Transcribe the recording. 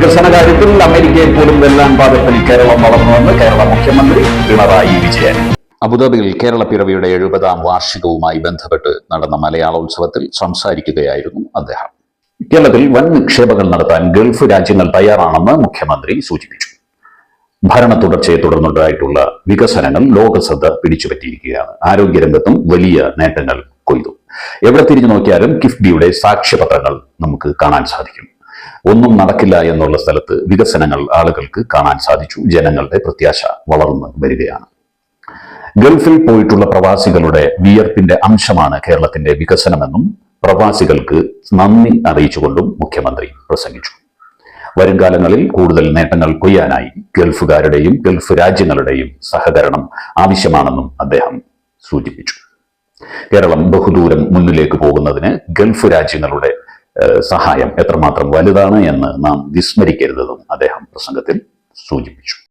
വികസന കാര്യത്തിൽ അമേരിക്കയെ പോലും വെല്ലാൻ പാകത്തിൽ കേരളം വളർന്നുവെന്ന് കേരള മുഖ്യമന്ത്രി പിണറായി വിജയൻ. അബുദാബിയിൽ കേരള പിറവിയുടെ എഴുപതാം വാർഷികവുമായി ബന്ധപ്പെട്ട് നടന്ന മലയാളോത്സവത്തിൽ സംസാരിക്കുകയായിരുന്നു അദ്ദേഹം. കേരളത്തിൽ വൻ നിക്ഷേപങ്ങൾ നടത്താൻ ഗൾഫ് രാജ്യങ്ങൾ തയ്യാറാണെന്ന് മുഖ്യമന്ത്രി സൂചിപ്പിച്ചു. ഭരണ തുടർച്ചയെ തുടർന്നുണ്ടായിട്ടുള്ള വികസനങ്ങൾ ലോകശ്രദ്ധ പിടിച്ചുപറ്റിയിരിക്കുകയാണ്. ആരോഗ്യരംഗത്തും വലിയ നേട്ടങ്ങൾ കൊയ്തു. എവിടെ തിരിഞ്ഞു നോക്കിയാലും കിഫ്ബിയുടെ സാക്ഷ്യപത്രങ്ങൾ നമുക്ക് കാണാൻ സാധിക്കും. ഒന്നും നടക്കില്ല എന്നുള്ള സ്ഥലത്ത് വികസനങ്ങൾ ആളുകൾക്ക് കാണാൻ സാധിച്ചു. ജനങ്ങളുടെ പ്രത്യാശ വളർന്നു വരികയാണ്. ഗൾഫിൽ പോയിട്ടുള്ള പ്രവാസികളുടെ വിയർപ്പിന്റെ അംശമാണ് കേരളത്തിന്റെ വികസനമെന്നും പ്രവാസികൾക്ക് നന്ദി അറിയിച്ചുകൊണ്ടും മുഖ്യമന്ത്രി പ്രസംഗിച്ചു. വരും കാലങ്ങളിൽ കൂടുതൽ നേട്ടങ്ങൾ കൊയ്യാനായി ഗൾഫുകാരുടെയും ഗൾഫ് രാജ്യങ്ങളുടെയും സഹകരണം ആവശ്യമാണെന്നും അദ്ദേഹം സൂചിപ്പിച്ചു. കേരളം ബഹുദൂരം മുന്നിലേക്ക് പോകുന്നതിന് ഗൾഫ് രാജ്യങ്ങളുടെ സഹായം എത്രമാത്രം വലുതാണ് എന്ന് നാം വിസ്മരിക്കരുതെന്നും അദ്ദേഹം പ്രസംഗത്തിൽ സൂചിപ്പിച്ചു.